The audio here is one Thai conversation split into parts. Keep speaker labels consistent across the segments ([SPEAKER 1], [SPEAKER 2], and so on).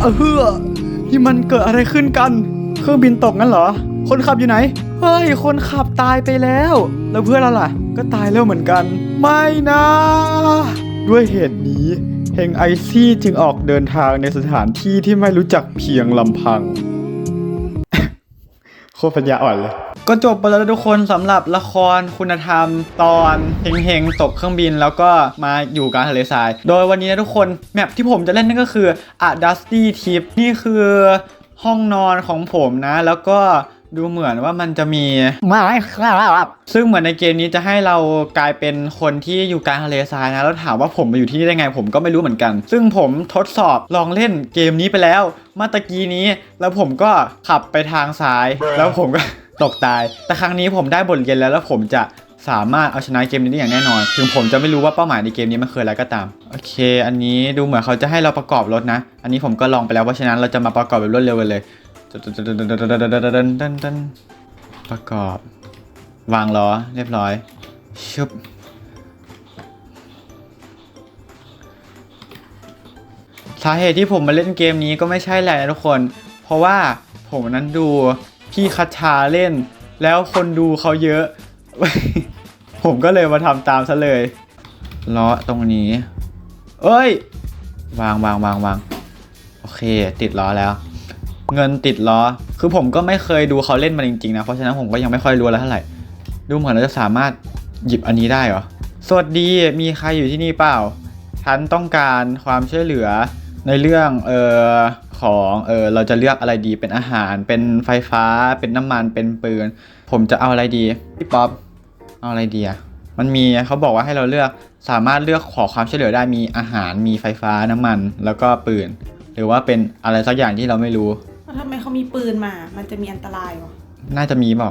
[SPEAKER 1] เออเฮือที่มันเกิดอะไรขึ้นกัน เครื่องบินตกงั้นเหรอ คนขับอยู่ไหน เฮ้ย คนขับตายไปแล้ว แล้วเพื่อนเราล่ะ ก็ตายแล้วเหมือนกัน ไม่นะ ด้วยเหตุนี้เฮงไอซี่จึงออกเดินทางในสถานที่ที่ไม่รู้จักเพียงลำพัง โคตรปัญญาอ่อนเลย ก็จบไปแล้วนะทุกคนสำหรับละครคุณธรรมตอนเฮงเฮงๆตกเครื่องบินแล้วก็มาอยู่กลางทะเลทราย โดยวันนี้นะทุกคนแมปที่ผมจะเล่นนั่นก็คือ A Dusty Tip นี่คือห้องนอนของผมนะ แล้วก็ ดูเหมือนว่ามันจะมี
[SPEAKER 2] ไม่ครับ
[SPEAKER 1] ซึ่งเหมือนในเกมนี้จะให้เรากลายเป็นคนที่อยู่กลางทะเลทรายนะ แล้วถามว่าผมมาอยู่ที่นี่ได้ไง ผมก็ไม่รู้เหมือนกัน ซึ่งผมทดสอบลองเล่นเกมนี้ไปแล้วเมื่อตะกี้นี้ แล้วผมก็ขับไปทางซ้าย แล้วผมก็ตกตาย แต่ครั้งนี้ผมได้บทเรียนแล้ว แล้วผมจะสามารถเอาชนะเกมนี้ได้อย่างแน่นอน ถึงผมจะไม่รู้ว่าเป้าหมายในเกมนี้มันคืออะไรก็ตาม โอเค อันนี้ดูเหมือนเขาจะให้เราประกอบรถนะ อันนี้ผมก็ลองไปแล้วเพราะฉะนั้นเราจะมาประกอบแบบรวดเร็วกันเลย ประกอบ วางล้อเรียบร้อยชุบสาเหตุที่ผมมาเล่นเกมนี้ก็ไม่ใช่แหละนะทุกคน เพราะว่าผมนั้นดูพี่คัชชาเล่น แล้วคนดูเขาเยอะ ผมก็เลยมาทำตามซะเลยล้อตรงนี้ เอ้ย วางวางวางวางโอเค ติดล้อแล้ว เงินติดล้อ คือผมก็ไม่เคยดูเขาเล่นมันจริงๆนะ เพราะฉะนั้นผมก็ยังไม่ค่อยรู้แล้วเท่าไหร่ ดูเหมือนเราจะสามารถหยิบอันนี้ได้เหรอ สวัสดี มีใครอยู่ที่นี่เปล่า ฉันต้องการความช่วยเหลือในเรื่องเอ่อของเออเราจะเลือกอะไรดีเป็นอาหารเป็นไฟฟ้า เป็นน้ำมันเป็นปืน ผมจะเอาอะไรดีพี่ป๊อปเอาอะไรดีอะมันมีเขาบอกว่าให้เราเลือกสามารถเลือกขอความช่วยเหลือได้มีอาหารมีไฟฟ้าน้ำมัน แล้วก็ปืน หรือว่าเป็นอะไรสักอย่างที่เราไม่รู้
[SPEAKER 3] แล้วทำไมเขามีปืนมา มันจะมีอันตรายเหรอ
[SPEAKER 1] น่าจะมีเปล่า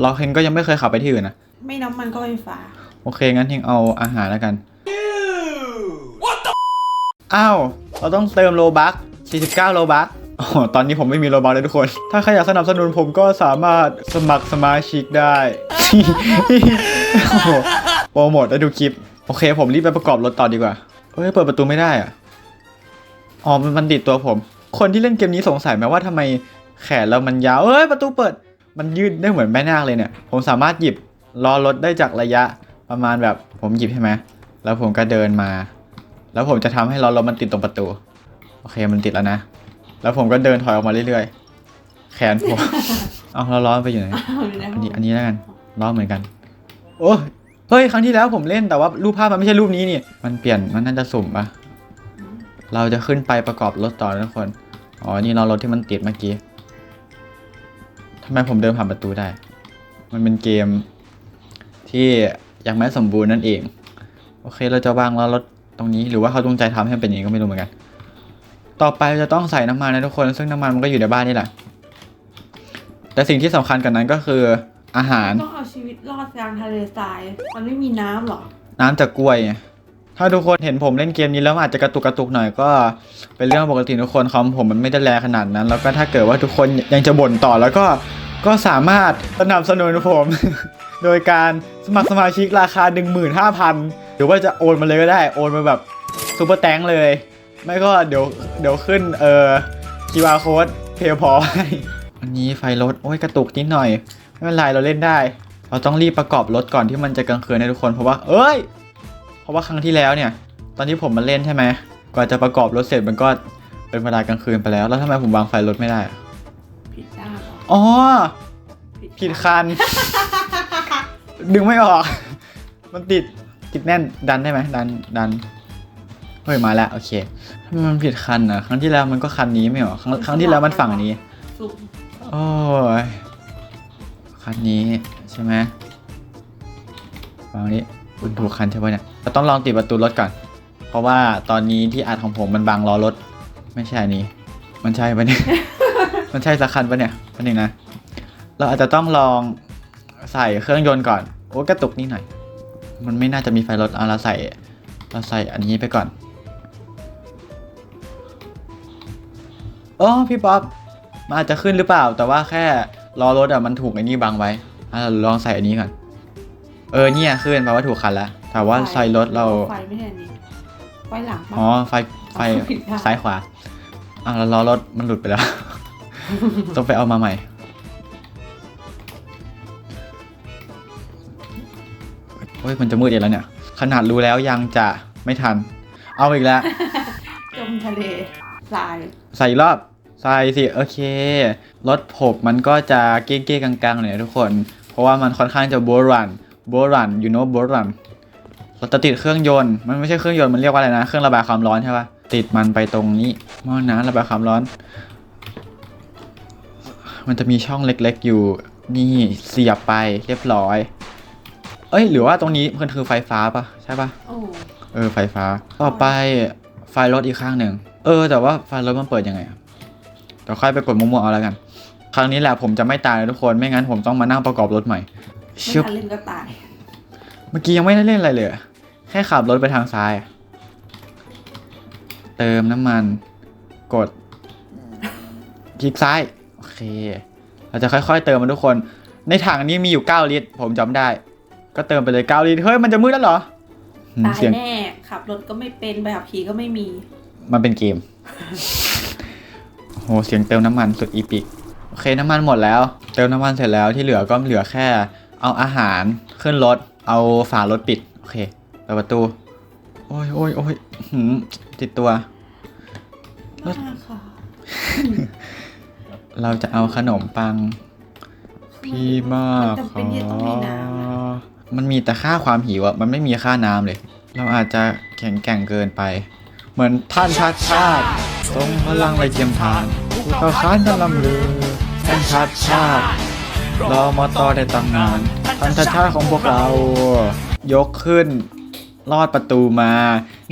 [SPEAKER 1] เราเฮงก็ยังไม่เคยขับไปที่อื่นนะ
[SPEAKER 3] ไม่น้ำมันก็ไฟฟ้า
[SPEAKER 1] โอเค งั้นเฮงเอาอาหารแล้วกัน อ้าว เราต้องเติมโลบัค49 โลบัคอ๋อตอนนี้ผมไม่มีโลบัคเลยทุกคน ถ้าใครอยากสนับสนุนผมก็สามารถสมัครสมาชิกได้ โอ้โหโปรโมทแล้วดูคลิป โอเค ผมรีบไปประกอบรถต่อดีกว่าเฮ้ย เปิดประตูไม่ได้อะอ๋อ มันมันติดตัวผม คนที่เล่นเกมนี้สงสัยไหมว่าทำไมแขนเรามันยาว เอ้ยประตูเปิด มันยืดได้เหมือนแม่นาคเลยเนี่ย ผมสามารถหยิบล้อรถได้จากระยะประมาณแบบผมหยิบใช่ไหม แล้วผมก็เดินมา แล้วผมจะทำให้ล้อรถมันติดตรงประตู โอเคมันติดแล้วนะ แล้วผมก็เดินถอยออกมาเรื่อยๆ แขนผม เอาแล้วล้อมันไปอยู่ไหน อันนี้อันนี้แล้วกันล้อเหมือนกัน โอ้ยเฮ้ยครั้งที่แล้วผมเล่นแต่ว่ารูปภาพมันไม่ใช่รูปนี้นี่ มันเปลี่ยนมันน่าจะสุ่มปะเราจะขึ้นไปประกอบรถต่อนะทุกคน อ๋อ นี่เรารถที่มันติดเมื่อกี้ทำไมผมเดินผ่านประตูได้ มันเป็นเกมที่ยังไม่สมบูรณ์นั่นเอง โอเค เราจะวางล้อรถตรงนี้ หรือว่าเขาจงใจทำให้มันเป็นอย่างนี้ก็ไม่รู้เหมือนกัน ต่อไปเราจะต้องใส่น้ำมันนะทุกคน ซึ่งน้ำมันมันก็อยู่ในบ้านนี่แหละ แต่สิ่งที่สำคัญกว่านั้นก็คืออาหาร
[SPEAKER 3] ต้องเอาชีวิตรอดกลางทะเลทราย มันไม่มีน้ำหรอ
[SPEAKER 1] น้ำจากกล้วยไง ถ้าทุกคนเห็นผมเล่นเกมนี้แล้วอาจจะกระตุกกระตุกหน่อยก็เป็นเรื่องปกติทุกคนคอมผมมันไม่ได้แรงขนาดนั้น แล้วก็ถ้าเกิดว่าทุกคนยังจะบ่นต่อแล้วก็ก็สามารถสนับสนุนผม โดยการสมัครสมาชิกราคา 15,000 หรือว่าจะโอนมาเลยก็ได้โอนมาแบบซูเปอร์แตงเลย ไม่ก็เดี๋ยวเดี๋ยวขึ้นเอ่อ QR code เพย์พอให้อันนี้ไฟรถโอ้ยกระตุกนิดหน่อย ไม่เป็นไรเราเล่นได้ เราต้องรีบประกอบรถก่อนที่มันจะกลางคืนนะทุกคนเพราะว่า เอ้ย เพราะว่าครั้งที่แล้วเนี่ย ตอนที่ผมมาเล่นใช่ไหมกว่าจะประกอบรถเสร็จมันก็เป็นเวลากลางคืนไปแล้ว แล้วทำไมผมวางไฟรถไม่ได้อะ
[SPEAKER 3] ผิดด้านเหรอ
[SPEAKER 1] อ๋อ ผิดคัน ดึงไม่ออก มันติดติดแน่นดันได้ไหมดันดันเฮ้ยมาแล้วโอเคทำไมมันผิดคันอะครั้งที่แล้วมันก็คันนี้ไม่เหรอครั้งครั้งที่แล้วมันฝั่งนี้
[SPEAKER 3] สุ่ม
[SPEAKER 1] โอ้ยคันนี้ใช่ไหมวางนี้คุณถูกคันใช่ไหมเนี่ย เราต้องลองติดประตูรถก่อน เพราะว่าตอนนี้ที่อัดของผมมันบังล้อรถ ไม่ใช่อันนี้ มันใช่ปะเนี่ย มันใช่สักคันปะเนี่ยอันหนึ่งนะ เราอาจจะต้องลองใส่เครื่องยนต์ก่อน โอ้กระตุกนิดหน่อย มันไม่น่าจะมีไฟรถเอาเราใส่ เราใส่อันนี้ไปก่อนโอ้พี่ป๊อปมันอาจจะขึ้นหรือเปล่า แต่ว่าแค่ล้อรถอะมันถูกไอ้นี่บังไว้อะเราลองใส่อันนี้ก่อน เออเนี่ยขึ้นแปลว่าถูกคันแล้ว แต่ว่าใส่รถเรา
[SPEAKER 3] ไฟไม่ใช่อันนี้ไฟหลังปะ
[SPEAKER 1] อ๋อ ไฟ ไฟ
[SPEAKER 3] ผิดทาง
[SPEAKER 1] ซ้ายขวาอะแล้วล้อรถมันหลุดไปแล้ว ต้องไปเอามาใหม่ โอ้ย มันจะมืดอีกแล้วเนี่ย ขนาดรู้แล้วยังจะไม่ทัน เอาอีกแล้ว
[SPEAKER 3] จมทะเลทราย
[SPEAKER 1] ใส่อีกรอบ ใส่สิ โอเค รถผมมันก็จะเก้ๆกังๆหน่อยนะทุกคน เพราะว่ามันค่อนข้างจะโบรัน โบรัน you know โบรัน เราจะติดเครื่องยนต์ มันไม่ใช่เครื่องยนต์ มันเรียกว่าอะไรนะ เครื่องระบายความร้อนใช่ปะติดมันไปตรงนี้หม้อน้ำระบายความร้อน มันจะมีช่องเล็กๆอยู่ นี่เสียบไปเรียบร้อย เอ้ย หรือว่าตรงนี้มันคือไฟฟ้าปะใช่ปะ
[SPEAKER 3] โอ้
[SPEAKER 1] เออ ไฟฟ้า ต่อไปไฟรถอีกข้างหนึ่ง เออ แต่ว่าไฟรถมันเปิดยังไงอะเดี๋ยวค่อยไปกดมั่วๆเอาแล้วกัน ครั้งนี้แหละผมจะไม่ตายนะทุกคน ไม่งั้นผมต้องมานั่งประกอบรถใหม่
[SPEAKER 3] ไม่
[SPEAKER 1] ชึบ
[SPEAKER 3] ทันเล่นก็ตาย
[SPEAKER 1] เมื่อกี้ยังไม่ได้เล่นอะไรเลยอะแค่ขับรถไปทางซ้ายอะเติมน้ำมัน กด คลิกซ้าย โอเค เราจะค่อยๆ เติมมันทุกคน ในถังนี้มีอยู่ 9 ลิตร ผมจำได้ ก็เติมไปเลย 9 ลิตร เฮ้ย มันจะมืดแล้วเหรอหืม
[SPEAKER 3] ตาย
[SPEAKER 1] เสียง
[SPEAKER 3] แน่ ขับรถก็ไม่เป็นใบขับขี่ก็ไม่มี
[SPEAKER 1] มันเป็นเกม โห เสียงเติมน้ำมันสุดอีปิก โอเค น้ำมันหมดแล้ว เติมน้ำมันเสร็จแล้วที่เหลือก็เหลือแค่ เอาอาหารขึ้นรถ เอาฝารถปิด โอเคเปิดประตู โอ้ยโอ้ยโอ้ยหืมติดตัว
[SPEAKER 3] มากค่ะ
[SPEAKER 1] เราจะเอาขนมปัง พี่มาก
[SPEAKER 3] นจำเป็นที่จะต้องมีน้ำอะ
[SPEAKER 1] มันมีแต่ค่าความหิวอะมันไม่มีค่าน้ำเลย เราอาจจะแข็งแกร่งเกินไป เหมือนท่านชาติชาติทรงพลังไรเทียมทานผู้เข้าค้านกันลำลือท่านชาติชาติ รอมอตอได้ตำนานท่านชาติชาติของพวกเรา ยกขึ้น ลอดประตูมา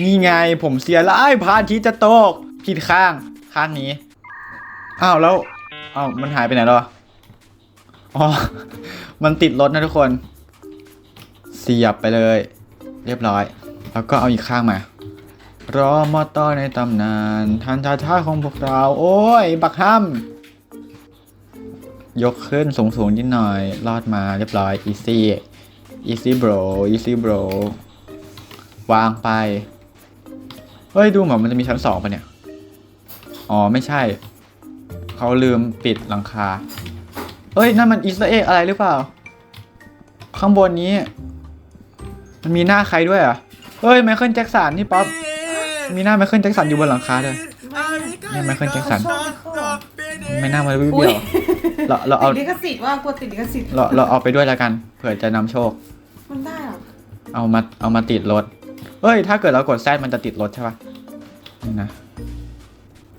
[SPEAKER 1] นี่ไงผมเสียแล้วไอ้พระอาทิตย์จะตก ผิดข้าง ข้างนี้ อ้าวแล้วอ้าวมันหายไปไหนแล้วออ๋อ มันติดรถนะทุกคน เสียบไปเลย เรียบร้อย แล้วก็เอาอีกข้างมารอมอตอในตำนานทันชาชาของพวกเรา โอ้ย บักห้ำ ยกขึ้นสูงสูงๆนิดหน่อยรอดมาเรียบร้อย easy easy bro easy bro วางไป เฮ้ย ดูเหมือนมันจะมีชั้นสองปะเนี่ย อ๋อ ไม่ใช่ เขาลืมปิดหลังคาเอ้ย นั่นมันอีสเอ็กอะไรหรือเปล่า ข้างบนนี้ มันมีหน้าใครด้วยอะ เฮ้ย ไมเคิลแจ็คสันนี่ป๊อปมีหน้าไมเคิลแจ็คสันอยู่บนหลังคาด้วยเนี่ยไมเคิลแจ็คสัน
[SPEAKER 3] ชอบเขาเหรอ
[SPEAKER 1] ไม่น่ามาวิว
[SPEAKER 3] อุ้
[SPEAKER 1] เดี
[SPEAKER 3] ย
[SPEAKER 1] ยว เราเราเอา
[SPEAKER 3] ติดลิขสิทธิ์ว่ากลัวติดลิขสิทธิ์
[SPEAKER 1] เราเราเอาไปด้วยแล้วกันเผื่อจะนำโชค
[SPEAKER 3] มันได้เหรอ
[SPEAKER 1] เอามาเอามาติดรถเฮ้ย ถ้าเกิดเรากดแซดมันจะติดรถใช่ปะนี่นะ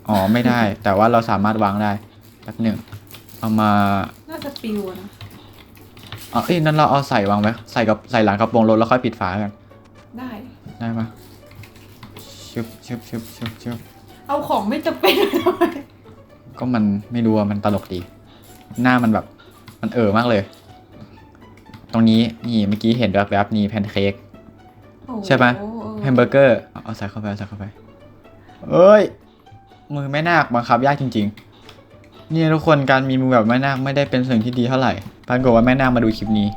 [SPEAKER 1] อ๋อไม่ได้ แต่ว่าเราสามารถวางได้แป๊บหนึ่งเอามา
[SPEAKER 3] น่าจะปิวอะนะ
[SPEAKER 1] เอาเอ้ยนั้นเราเอาใส่วางไว้ใส่กับใส่หลังกระโปรงรถแล้วค่อยปิดฝากัน
[SPEAKER 3] ได้
[SPEAKER 1] ได้ปะชึบชึบชึบชึบชึบ
[SPEAKER 3] เอาของไม่จำเป็นเลยทำไม
[SPEAKER 1] ก็มันไม่รู้อะมันตลกดี หน้ามันแบบ มันเออมากเลย ตรงนี้นี่เมื่อกี้เห็นแบบแบบๆนี่แพนเค้ก
[SPEAKER 3] โอ้โห
[SPEAKER 1] ใช่ปะ
[SPEAKER 3] เออ
[SPEAKER 1] แฮมเบอร์เกอร์เอาใส่เข้าไปเอาใส่เข้าไปเอ้ย มือแม่นาคบังคับยากจริง ๆ เนี่ยทุกคนการมีมือแบบแม่นาคไม่ได้เป็นสิ่งที่ดีเท่าไหร่ปรากฏว่าแม่นาคมาดูคลิปนี้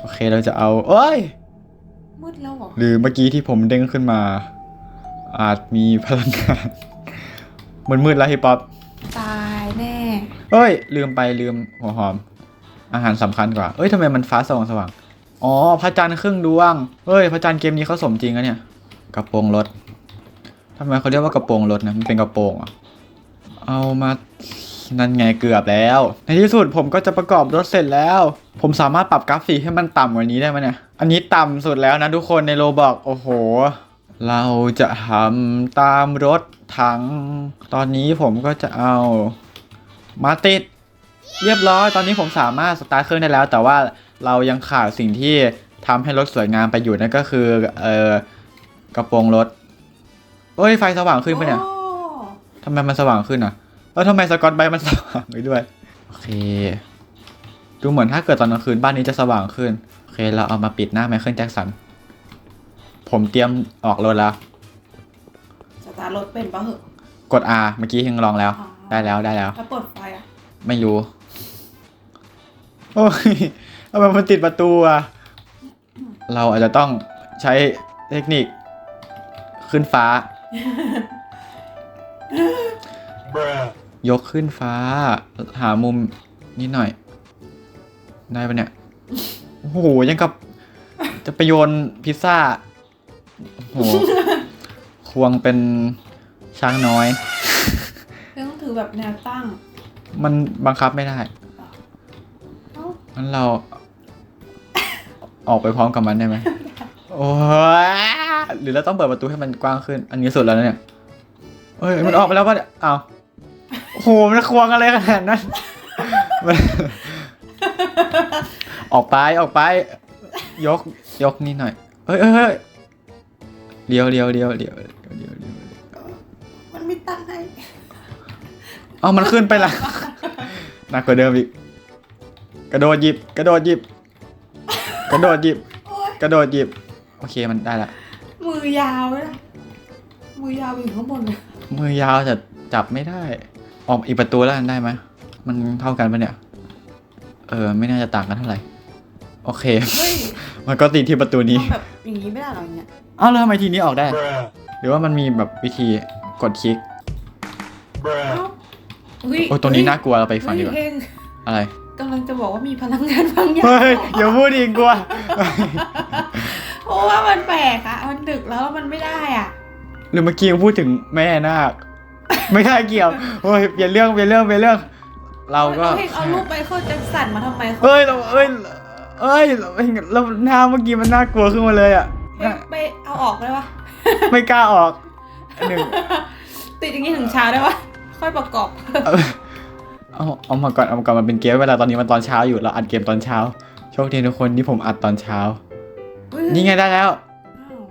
[SPEAKER 1] โอเคเราจะเอาเอ้ย
[SPEAKER 3] มืดแล้วเหรอ
[SPEAKER 1] หรือเมื่อกี้ที่ผมเด้งขึ้นมา อาจมีพลังงานมันมืดแล้วฮิปป๊อป
[SPEAKER 3] ตายแน่
[SPEAKER 1] เอ้ย ลืมไปลืมหัวหอม อาหารสำคัญกว่า เอ้ยทำไมมันฟ้าสว่างสว่างอ๋อพระจันทร์ครึ่งดวงเฮ้ยพระจันทร์เกมนี้เขาสมจริงอะเนี่ยกระโปรงรถทำไมเขาเรียกว่ากระโปรงรถนะมันเป็นกระโปรงเอะเอามานั่นไงเกือบแล้ว ในที่สุดผมก็จะประกอบรถเสร็จแล้ว ผมสามารถปรับกราฟิกให้มันต่ำกว่านี้ได้ไหมเนี่ยอันนี้ต่ำสุดแล้วนะทุกคนในโรบอกโอ้โห เราจะทำตามรถถัง ตอนนี้ผมก็จะเอา มาติด เรียบร้อยตอนนี้ผมสามารถสตาร์ทเครื่องได้แล้ว แต่ว่าเรายังขาดสิ่งที่ทำให้รถสวยงามไปอยู่นั่นก็คือเอ่อกระโปรงรถเอ้ยไฟสว่างขึ้นปะเนี่ย
[SPEAKER 3] โอ้
[SPEAKER 1] ทำไมมันสว่างขึ้นอะแล้วทำไมสกอตไบรท์มันสว่างไปด้วยโอเค ดูเหมือนถ้าเกิดตอนกลางคืนบ้านนี้จะสว่างขึ้นโอเค เราเอามาปิดหน้าไมเคิลแจ็คสันผมเตรียมออกรถแล้ว
[SPEAKER 3] สตาร์ทรถเป็นปะเหอะ
[SPEAKER 1] กด R เมื่อกี้ยังลองแล้ว
[SPEAKER 3] อ๋อ
[SPEAKER 1] ได้แล้วได้แล้ว
[SPEAKER 3] ถ้าเปิดไฟอะ
[SPEAKER 1] ไม่รู้ โอ้ยทำไมมันติดประตูอะ เราอาจจะต้องใช้เทคนิคขึ้นฟ้า ยกขึ้นฟ้า หามุมนิดหน่อย ได้ปะเนี่ย โอ้โห ยังกับ จะไปโยนพิซซ่า โอ้โห ควงเป็นช้างน้อย
[SPEAKER 3] เรื่องต้องถือแบบแนวตั้ง
[SPEAKER 1] มันบังคับไม่ได้
[SPEAKER 3] เอ้า
[SPEAKER 1] งั้นเราออกไปพร้อมกับมันได้ไหมโอ้ยหรือเราต้องเปิดประตูให้มันกว้างขึ้น อันนี้สุดแล้วนะเนี่ยเฮ้ยมันออกไปแล้วป่ะเนี่ยอ้าวโอ้โหมันควงอะไรขนาดนั้นมันออกไปออกไป ยกยกนี่หน่อยเฮ้ยเฮ้ยเฮ้ยเลี้ยวเลี้ยวเลี้ยวเลี้ยวเลี้ยวเลี้ยว เอามันขึ้นไปละหนักกว่าเดิมอีก กระโดดหยิบ กระโดดหยิบ กระโดดหยิบ
[SPEAKER 3] โอ๊ย
[SPEAKER 1] กระโดดหยิบ โอเคมันได้ละ
[SPEAKER 3] มือยาวเลยนะมือยาวไปอยู่ข้างบนเลย
[SPEAKER 1] มือยาวจะจับไม่ได้ ออกอีกประตูแล้วกันได้ไหมมันเท่ากันปะเนี่ย เออ ไม่น่าจะต่างกันเท่าไหร่ โอเค
[SPEAKER 3] เฮ้ย
[SPEAKER 1] มันก็ติดที่ประตูนี้
[SPEAKER 3] ทำแบบอย่างนี้ไม่ได้หรออย่างเงี้ย
[SPEAKER 1] เอ้าวแล้วทำไมทีนี้ออกได้หรือว่ามันมีแบบวิธีกดคลิก
[SPEAKER 3] เอ้า ฮ้
[SPEAKER 1] โอ้ยตัวนี้น่ากลัวเราไปฟังดีกว่า
[SPEAKER 3] เฮ้ยเฮง
[SPEAKER 1] อะไร
[SPEAKER 3] กำลังจะบอกว่ามีพลังงานบางอย่าง
[SPEAKER 1] เฮ้ยอย่าพูดอีกกลัว
[SPEAKER 3] เพราะว่ามันแปลกอะมันดึกแล้วมันไม่ได้อะ
[SPEAKER 1] หรือเมื่อกี้ยังพูดถึงแม่นาค ไม่ได้เกี่ยวเฮ้ยเปลี่ยนเรื่องเปลี่ยนเรื่องเปลี่ยนเรื่อง เราก็
[SPEAKER 3] เฮงเอารูปไปเขาจะสั่นมาทำไมเขา
[SPEAKER 1] เอ้ยเราเอ้ยเอ้ยเราหน้าเมื่อกี้มันน่ากลัวขึ้นมาเลยอะ
[SPEAKER 3] เฮงไปเอาออกได้ปะ
[SPEAKER 1] ไม่กล้าออกหนึ่ง
[SPEAKER 3] ติดอย่างนี้ถึงเช้าได้ปะ ค่อยประกอบ
[SPEAKER 1] เอาเอาเอามาก่อนเอามาก่อนมันเป็นเกมเวลาตอนนี้มันตอนเช้าอยู่เราอัดเกมตอนเช้า โชคดีทุกคนที่ผมอัดตอนเช้า นี่ไงได้แล้ว
[SPEAKER 3] อ้าว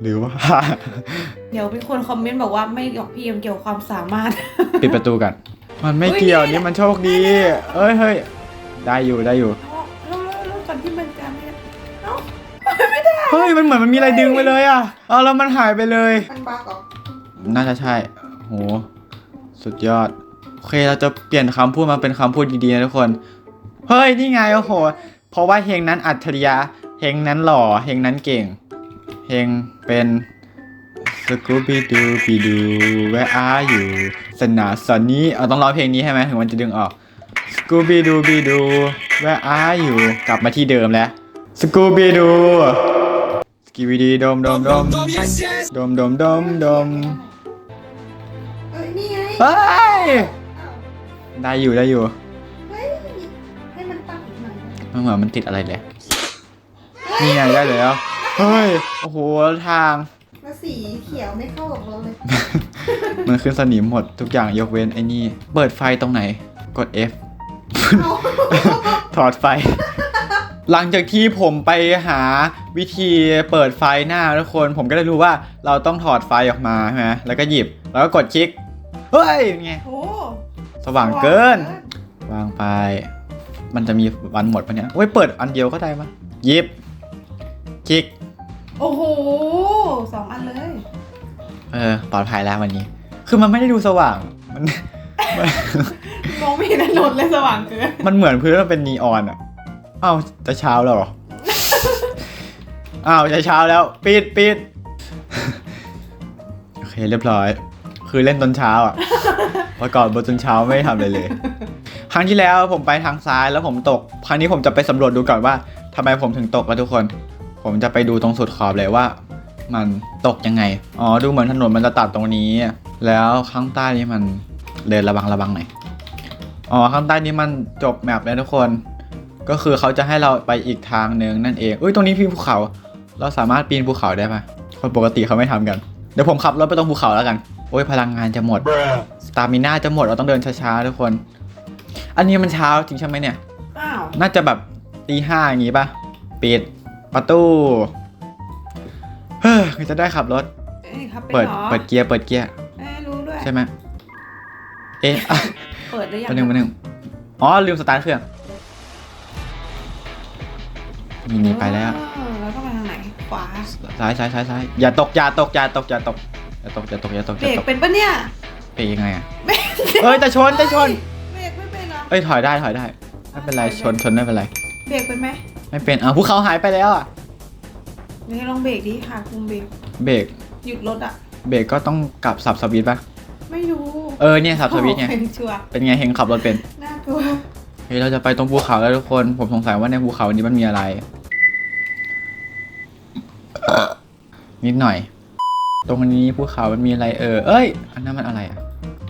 [SPEAKER 1] หรือว่า
[SPEAKER 3] เดี๋ยวมีคนคอมเมนต์บอกว่าไม่หยอกพี่เอ็มเกี่ยวกับความสามารถ
[SPEAKER 1] ปิดประตูกันมันไม่เกี่ยวนี่มันโชคดี เอ้ยเฮ้ยได้อยู่ได้อยู่
[SPEAKER 3] แล้วแล้วแล้วก่อนที่มันจะไม่ได้เอ้า
[SPEAKER 1] เฮ้ยมันเหมือนมันมีอะไรดึงไปเลยอะเอาแล้วมันหายไปเลย
[SPEAKER 3] มันบักเหรอ
[SPEAKER 1] น่าจะใช่ โห สุดยอด โอเคเราจะเปลี่ยนคำพูดมาเป็นคำพูดดีๆนะทุกคน เฮ้ย นี่ไง โอ้โห เพราะว่าเฮงนั้นอัจฉริยะเฮงนั้นหล่อเฮงนั้นเก่งเฮงเป็นสกูบิดูบิดู where are you สนาสอนนี้เอาต้องร้องเพลงนี้ใช่ไหมถึงมันจะดึงออกสกูบิดูบิดู where are you กลับมาที่เดิมแล้วสกูบิดูสกีบิดีดมดมดมดมดมดมดม
[SPEAKER 3] เอ้ยนี่ไง
[SPEAKER 1] เฮ้ย
[SPEAKER 3] อ้าว
[SPEAKER 1] ได้อยู่ได้อยู่
[SPEAKER 3] เฮ้ยให้มันตั้งอีกหน่อย
[SPEAKER 1] มันเหมือนมันติดอะไรเลย นี่ไงได้แล้ว เฮ้ย โอ้โหทาง
[SPEAKER 3] แล้วสีเขียวไม่เข้ากับเราเลย
[SPEAKER 1] มันขึ้นสนิมหมดทุกอย่างยกเว้นไอ้นี่ เปิดไฟตรงไหน กด F ถอดไฟ หลังจากที่ผมไปหาวิธีเปิดไฟหน้าทุกคน ผมก็ได้รู้ว่าเราต้องถอดไฟออกมาใช่ไหมแล้วก็หยิบ แล้วก็กดคลิก เฮ้ยไง
[SPEAKER 3] โอ้
[SPEAKER 1] สว่างเกิน วางไป มันจะมีวันหมดปะเนี่ยโอ้ยเปิดอันเดียวก็ได้ปะหยิบคลิก
[SPEAKER 3] โอ้โหสองอันเลย
[SPEAKER 1] เออปลอดภัยแล้ววันนี้ คือมันไม่ได้ดูสว่าง มันมัน
[SPEAKER 3] มองไม่เห็นถนนเลยสว่างเกิน
[SPEAKER 1] มันเหมือนพื้นมันเป็นนีออนอะอ้าวจะเช้าแล้วเหรอ อ้าวจะเช้าแล้ว ปิดปิดโอเคเรียบร้อย คือเล่นตอนเช้าอะประกอบบนจนเช้าไม่ทำอะไรเลย ครั้งที่แล้วผมไปทางซ้ายแล้วผมตก ครั้งนี้ผมจะไปสำรวจดูก่อนว่าทำไมผมถึงตกแล้วทุกคน ผมจะไปดูตรงสุดขอบเลยว่า มันตกยังไง อ๋อ ดูเหมือนถนนมันจะตัดตรงนี้ แล้วข้างใต้นี้มันเดินระวังระวังหน่อย อ๋อ ข้างใต้นี้มันจบแมปเลยทุกคน ก็คือเขาจะให้เราไปอีกทางหนึ่งนั่นเองอุ้ย ตรงนี้พี่ภูเขา เราสามารถปีนภูเขาได้ปะคนปกติเขาไม่ทำกัน เดี๋ยวผมขับรถไปตรงภูเขาแล้วกัน โอ้ยพลังงานจะหมด สตามิน่าจะหมดเราต้องเดินช้าๆทุกคน อันนี้มันเช้าจริงใช่ไหมเนี่ย
[SPEAKER 3] อ้าว
[SPEAKER 1] น่าจะแบบตีห้าอย่างงี้ป่ะปิดประตู เฮ้ยจะได้ขับรถ
[SPEAKER 3] เอ้ยครับเป็น
[SPEAKER 1] เปิด
[SPEAKER 3] หรอ
[SPEAKER 1] เปิดเกียร์ เปิดเกียร์
[SPEAKER 3] เอ้ยรู้ด้วย
[SPEAKER 1] ใช่ไหมเอ๊ะอะ
[SPEAKER 3] เปิดหรือยัง
[SPEAKER 1] แป๊บนึงแป๊บนึงอ๋อลืมสตาร์ทเครื่อง นี่นี่ไปแล้ว
[SPEAKER 3] เออแล้วต้องไปทางไหน ขวา
[SPEAKER 1] ซ้ายซ้ายซ้ายซ้ายอย่าตกอย่าตกอย่าตกอย่าตก อย่าตกอย่าตกอย่าตก
[SPEAKER 3] เบ
[SPEAKER 1] อ
[SPEAKER 3] ร
[SPEAKER 1] ย่ากตก
[SPEAKER 3] เป็นปะเนี่ย
[SPEAKER 1] เปย์ยังไงอะ
[SPEAKER 3] เบรก
[SPEAKER 1] เอ้ยจะชนจะชน
[SPEAKER 3] เบรกไม่เป็นเหรอ
[SPEAKER 1] เอ้ยถอยได้ถอยได้ไม่เป็นไรชนชนไม่เป็นไร
[SPEAKER 3] เบรกเป็นไหม
[SPEAKER 1] ไม่เป็นอะภูเขาหายไปแล้วอะ
[SPEAKER 3] นี่ลองเบรกดิค่ะคุมเบรก
[SPEAKER 1] เบรก
[SPEAKER 3] หยุดรถอะ
[SPEAKER 1] เบรกก็ต้องกลับสับสวิตช์ป่ะ
[SPEAKER 3] ไม่รู้
[SPEAKER 1] เออเนี่ยสับสวิตช์ไง
[SPEAKER 3] โอ้โหชัวร์
[SPEAKER 1] เป็นไงเฮงขับรถเป็น
[SPEAKER 3] น่ากลัว
[SPEAKER 1] เฮ้ยเราจะไปตรงภูเขาแล้วทุกคน ผมสงสัยว่าในภูเขานี้มันมีอะไร นิดหน่อย ตรงนี้ภูเขามันมีอะไรเออ เอ้ย อันนั้นมันอะไรอะ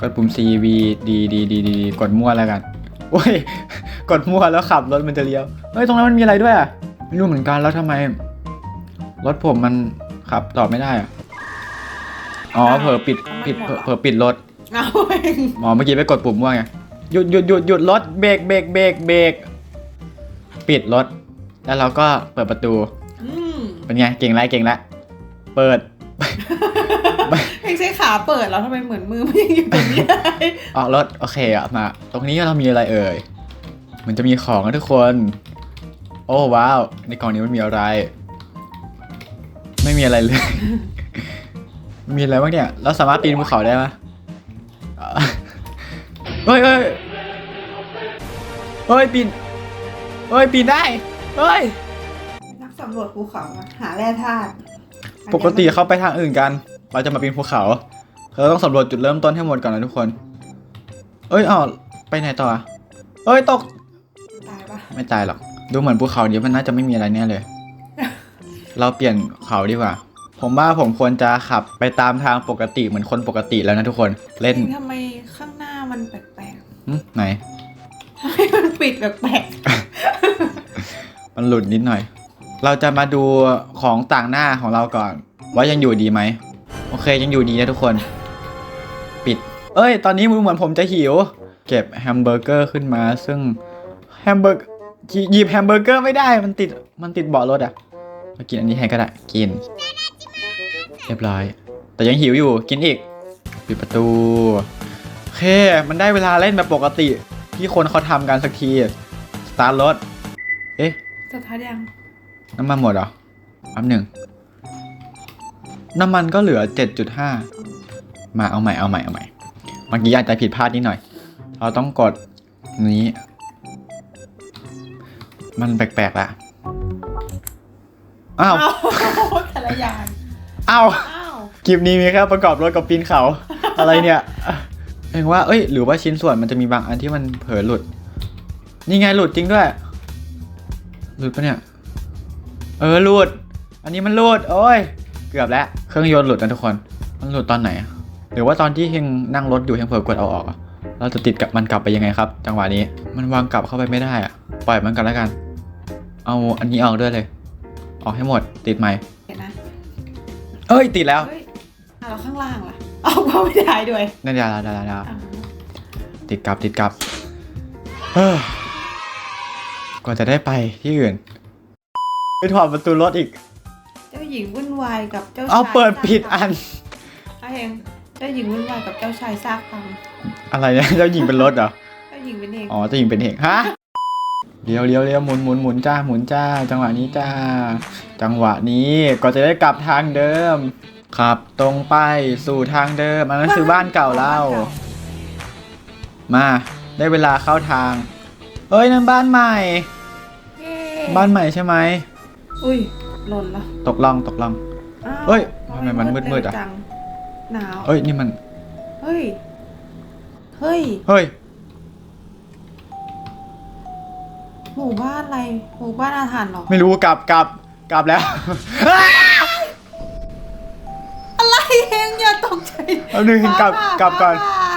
[SPEAKER 1] กดปุ่ม C V D D D D กดมั่วแล้วกันโอ้ย กดมั่วแล้วขับรถมันจะเลี้ยว เฮ้ย ตรงนั้นมันมีอะไรด้วยอะ ไม่รู้เหมือนกันแล้วทำไม รถผมมันขับต่อไม่ได้อะ อ๋อ เผลอปิดปิดเผลอปิดรถ
[SPEAKER 3] เอาเอง
[SPEAKER 1] อ๋อเมื่อกี้ไปกดปุ่มว่าไง หยุดหยุดหยุดหยุดรถเบรกเบรกเบรกเบรกปิดรถ แล้วเราก็เปิดประตู เป็นไง เก่งไรเก่งละ เปิด
[SPEAKER 3] เองใช้ขาเปิดแล้วทำไมเหมือนมือมันยังอยู่ตรงนี้ได้
[SPEAKER 1] ออกรถโอเคอะมา ตรงนี้เรามีอะไรเอ่ย มันจะมีของนะทุกคน โอ้ว้าว ในกล่องนี้มันมีอะไร ไม่มีอะไรเลย มีอะไรบ้างเนี่ย เราสามารถปีนภูเขาได้ไหมอะเฮ้ยเฮ้ยเฮ้ยปีนเฮ้ยปีนได้ เฮ้ย
[SPEAKER 3] นักสำรวจภูเขาอะหาแร่ธาตุ
[SPEAKER 1] ปกติเขาไปทางอื่นกัน เราจะมาปีนภูเขาเราต้องสำรวจจุดเริ่มต้นให้หมดก่อนนะทุกคน เอ้ยอ้าวไปไหนต่ออะเอ้ยตก
[SPEAKER 3] ตายปะ
[SPEAKER 1] ไม่ตายหรอก ดูเหมือนภูเขาเดี๋ยวมันน่าจะไม่มีอะไรแน่เลย เราเปลี่ยนเขาดีกว่า ผมว่าผมควรจะขับไปตามทางปกติเหมือนคนปกติแล้วนะทุกคน เล่น
[SPEAKER 3] เองทำไมข้างหน้ามันแปลก
[SPEAKER 1] หึไหน
[SPEAKER 3] ๆทำไมมันปิดแปลก
[SPEAKER 1] มันหลุดนิดหน่อย เราจะมาดูของต่างหน้าของเราก่อน ว่ายังอยู่ดีไหม โอเคยังอยู่ดีนะทุกคน ปิด เอ้ย ตอนนี้เหมือนผมจะหิว เก็บแฮมเบอร์เกอร์ขึ้นมาซึ่งแฮมเบอร์หยิบแฮมเบอร์เกอร์ไม่ได้มันติดมันติดเบาะรถอะมากินอันนี้แทนก็ได้กิน เรียบร้อย แต่ยังหิวอยู่กินอีก ปิดประตูโอเคมันได้เวลาเล่นแบบปกติ ที่คนเขาทำกันสักทีสตาร์ทรถเอ๊ะ
[SPEAKER 3] สถานยัง
[SPEAKER 1] น้ำมันหมดเหรอแป๊บหนึ่งน้ำมันก็เหลือ 7.5 มาเอาใหม่เอาใหม่เอาใหม่เมื่อกี้อาจจะผิดพลาดนิดหน่อย เราต้องกดนี้ มันแปลกๆละอ้าว
[SPEAKER 3] อ้าวแต่ละอย่าง
[SPEAKER 1] อ้าว
[SPEAKER 3] อ้าว
[SPEAKER 1] คลิปนี้มีแค่ประกอบรถกับปีนเขา อะไรเนี่ยเองว่าเอ้ย หรือว่าชิ้นส่วนมันจะมีบางอันที่มันเผลอหลุด นี่ไงหลุดจริงด้วย หลุดปะเนี่ย เออหลุด อันนี้มันหลุดโอ้ย เกือบแล้ว เครื่องยนต์หลุดนะทุกคน มันหลุดตอนไหนอะหรือว่าตอนที่เฮงนั่งรถอยู่เฮงเผลอกดเอาออกอะเราจะติดกับมันกลับไปยังไงครับ จังหวะนี้ มันวางกลับเข้าไปไม่ได้อะปล่อยมันกันแล้วกัน เอาอันนี้ออกด้วยเลย ออกให้หมด ติดไหม
[SPEAKER 3] เห็นนะ
[SPEAKER 1] เอ้ย ติดแล้ว
[SPEAKER 3] เฮ้ยอะแล้วข้างล่างล่ะเอาก็ไม่ได้ด้วย
[SPEAKER 1] นั่นดาราดาราดา
[SPEAKER 3] อ้าว
[SPEAKER 1] ติดกลับติดกลับเฮ้ยก่อนจะได้ไปที่อื่น ไปถอดประตูรถอีก
[SPEAKER 3] เจ้าหญิงวุ่นวายกับเจ้าชาย
[SPEAKER 1] เอาเปิดผิดอัน
[SPEAKER 3] ไอ้เองเจ้าหญิงวุ่นวายกับเจ้าชายซากพัง
[SPEAKER 1] อะไรเนี่ยเจ้าหญิงเป็นรถเหรอ
[SPEAKER 3] เจ้าหญิงเป็นเอง
[SPEAKER 1] อ๋อเจ้าหญิงเป็นเหงฮะเลี้ยวเลี้ยวเลี้ยวหมุนหมุนหมุนจ้าหมุนจ้า จังหวะนี้จ้า จังหวะนี้ก็จะได้กลับทางเดิมขับตรงไปสู่ทางเดิมอันนั้นคือบ้านเก่าเรา มาได้เวลาเข้าทาง เอ้ยนั่นบ้านใหม่
[SPEAKER 3] เย้
[SPEAKER 1] บ้านใหม่ใช่ไหม
[SPEAKER 3] อุ้ยหล่นละ
[SPEAKER 1] ตกล่องตกล่อง
[SPEAKER 3] อ้าว
[SPEAKER 1] เฮ้ยทำไมมันมืดๆอะ
[SPEAKER 3] เร็วจังหนาว
[SPEAKER 1] เอ้ยนี่มัน
[SPEAKER 3] เฮ้ย เฮ้ย
[SPEAKER 1] เฮ้ย
[SPEAKER 3] หมู่บ้านอะไร หมู่บ้านอาถรรพ์เหรอ
[SPEAKER 1] ไม่รู้กลับกลับกลับแล้ว
[SPEAKER 3] อะไรเองอย่าตกใจ
[SPEAKER 1] เอาหนึ่งกลับ
[SPEAKER 3] ฟ้าก
[SPEAKER 1] ลับก่อน
[SPEAKER 3] ฟ้า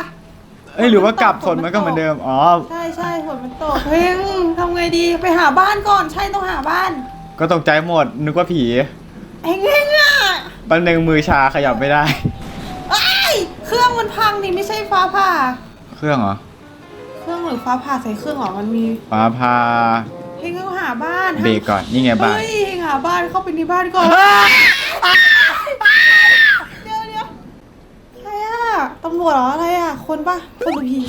[SPEAKER 1] เอ้ยหรือว่ากลับฝนมันก็เหมือนเดิม อ๋อ
[SPEAKER 3] ใช่ใช่ฝนมันตกเฮ้ยทำไงดีไปหาบ้านก่อนใช่ต้องหาบ้าน
[SPEAKER 1] ก็ตกใจหมด นึกว่าผี
[SPEAKER 3] เองเองอะ
[SPEAKER 1] ปันหนึ่งมือชาขยับไม่ได้
[SPEAKER 3] ไอ้ายเครื่องมันพังนี่ไม่ใช่ฟ้าผ่า
[SPEAKER 1] เครื่องเหรอ
[SPEAKER 3] เครื่องหรือฟ้าผ่าใส่เครื่องเหรอมันมี
[SPEAKER 1] ฟ้าพา
[SPEAKER 3] เฮงต้องหาบ้าน
[SPEAKER 1] เบรกก่อน นี่ไงบ้าน
[SPEAKER 3] เฮ้ยเฮงหาบ้านเข้าไปในบ้านก่อนเดี๋ยวเดี๋ยวใครอะตำรวจเหรออะไรอะคนปะคนหรือผี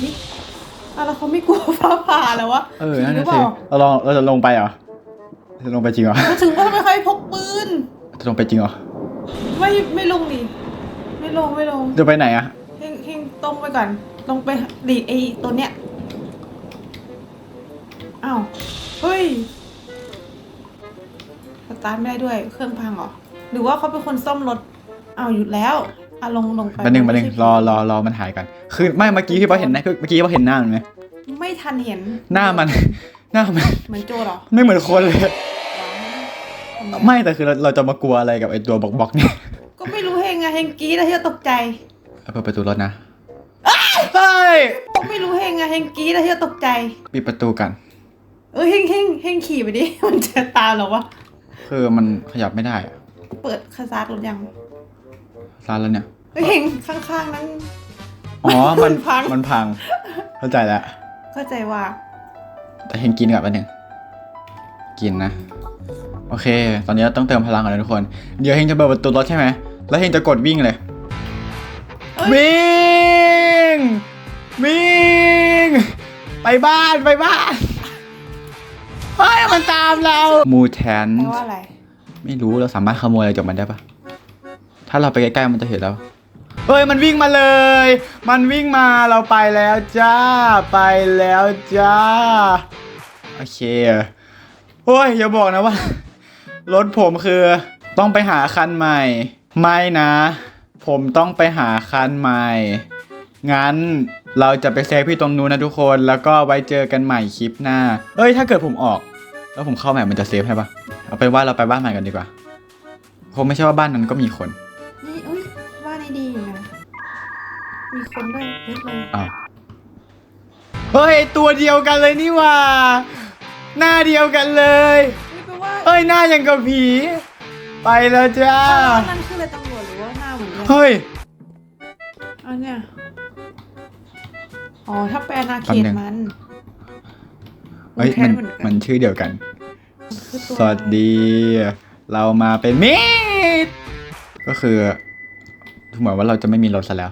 [SPEAKER 3] อะแล้วเขาไม่กลัวฟ้าผ่าแล้ววะ
[SPEAKER 1] เออ
[SPEAKER 3] ผี
[SPEAKER 1] นั่น
[SPEAKER 3] หรื
[SPEAKER 1] น่ะ
[SPEAKER 3] เป
[SPEAKER 1] สิ
[SPEAKER 3] ล่า
[SPEAKER 1] เราลองเราจะลงไปเหรอ จะลงไปจริงเหรอ
[SPEAKER 3] มาถึงก็ไม่ค่อยพกปืน
[SPEAKER 1] จะลงไปจริงเหรอ
[SPEAKER 3] ไม่ไม่ลงดิไม่ลงไม่ลง
[SPEAKER 1] จะไปไหนอะ
[SPEAKER 3] เฮงเฮงตรงไปก่อนลงไปดิไอตัวเนี้ยอ้าวเฮ้ยสตาร์ทไม่ได้ด้วยเครื่องพังเหรอหรือว่าเขาเป็นคนซ่อมรถอ้าวหยุดแล้วอะลงลงไป
[SPEAKER 1] แป๊บนึงแป๊บนึง
[SPEAKER 3] ไม่ใช่
[SPEAKER 1] รอรอรอมันหายกันคือไม่เมื่อกี้พี่ป๊อปเห็นหน้าเมื่อกี้พี่ป๊อปเห็นหน้ามันไหม
[SPEAKER 3] ไม่ทันเห็น
[SPEAKER 1] หน้ามัน หน้ามัน
[SPEAKER 3] เหมือนโจเหรอ
[SPEAKER 1] ไม่เหมือนคนเลย
[SPEAKER 3] ทำ ไม
[SPEAKER 1] ไม่แต่คือเราเราจะมากลัวอะไรกับไอ้ตัวบล็อกบล็อกเนี่ย
[SPEAKER 3] ก็ไม่รู้เฮงอะเฮงกรีดแล้วเฮียตกใจ
[SPEAKER 1] เอาเปิดประตูรถนะเฮ้ย
[SPEAKER 3] ก็ไม่รู้เฮงอะเฮงกรีดแล้วเฮียตกใจ
[SPEAKER 1] ปิดประตูกัน
[SPEAKER 3] เออเฮงเฮงเฮงขี่ไปดิ มันจะตามเหรอวะ
[SPEAKER 1] คือมันขยับไม่ได้อะ
[SPEAKER 3] เปิดคาซาร์รถยัง
[SPEAKER 1] ร้านแล้วเนี่ย
[SPEAKER 3] เฮ้ยเฮงข้างๆนั้น
[SPEAKER 1] อ๋อมัน
[SPEAKER 3] มันพัง
[SPEAKER 1] มันพัง เข้าใจแล้ว
[SPEAKER 3] เข้าใจว่า
[SPEAKER 1] แต่เฮงกินกับอันหนึ่งกินนะ โอเค ตอนนี้ต้องเติมพลังก่อนนะทุกคน เดี๋ยวเฮงจะเปิดประตูรถใช่ไหม แล้วเฮงจะกดวิ่งเลย
[SPEAKER 3] เอ้ย
[SPEAKER 1] วิ่ง วิ่ง ไปบ้านไปบ้านเฮ้ยมันตามเรา มูแทน
[SPEAKER 3] แปลว่าอะไร
[SPEAKER 1] ไม่รู้เราสามารถขโมยอะไรจากมันได้ปะถ้าเราไปใกล้ๆมันจะเห็นเราเฮ้ยมันวิ่งมาเลย มันวิ่งมาเราไปแล้วจ้า ไปแล้วจ้า โอเค โอ้ยอย่าบอกนะว่า รถผมคือต้องไปหาคันใหม่ ไม่นะ ผมต้องไปหาคันใหม่ งั้นเราจะไปเซฟพี่ตรงนู้นนะทุกคนแล้วก็ไว้เจอกันใหม่คลิปหน้า เอ้ยถ้าเกิดผมออก แล้วผมเข้าใหม่มันจะเซฟให้ปะเอาเป็นว่าเราไปบ้านใหม่กันดีกว่าคงไม่ใช่ว่าบ้านนั้นก็มีคน
[SPEAKER 3] นี่อุ้ยว่าในดีอยู่นะมีคนด้วยเยอะเลย
[SPEAKER 1] อ้าวเฮ้ยตัวเดียวกันเลยนี่หว่า หน้าเดียวกันเลย
[SPEAKER 3] นี่แปลว่า
[SPEAKER 1] เอ้ยหน้ายังกับผี ไปแล้วจ้า
[SPEAKER 3] นั่นคืออะไรตำรวจหรือว่าหน้าเหมือนกัน
[SPEAKER 1] เฮ้ย
[SPEAKER 3] อันเนี้ยอ๋อถ้าแปลนาเขต
[SPEAKER 1] แป๊บนึง
[SPEAKER 3] มัน
[SPEAKER 1] เฮ้ย
[SPEAKER 3] แค่
[SPEAKER 1] มัน
[SPEAKER 3] เหมือนกัน
[SPEAKER 1] มันชื่อเดียวกัน
[SPEAKER 3] คือตัว
[SPEAKER 1] สวัสดี เรามาเป็นมิตรก็คือเหมือนว่าเราจะไม่มีรถซะแล้ว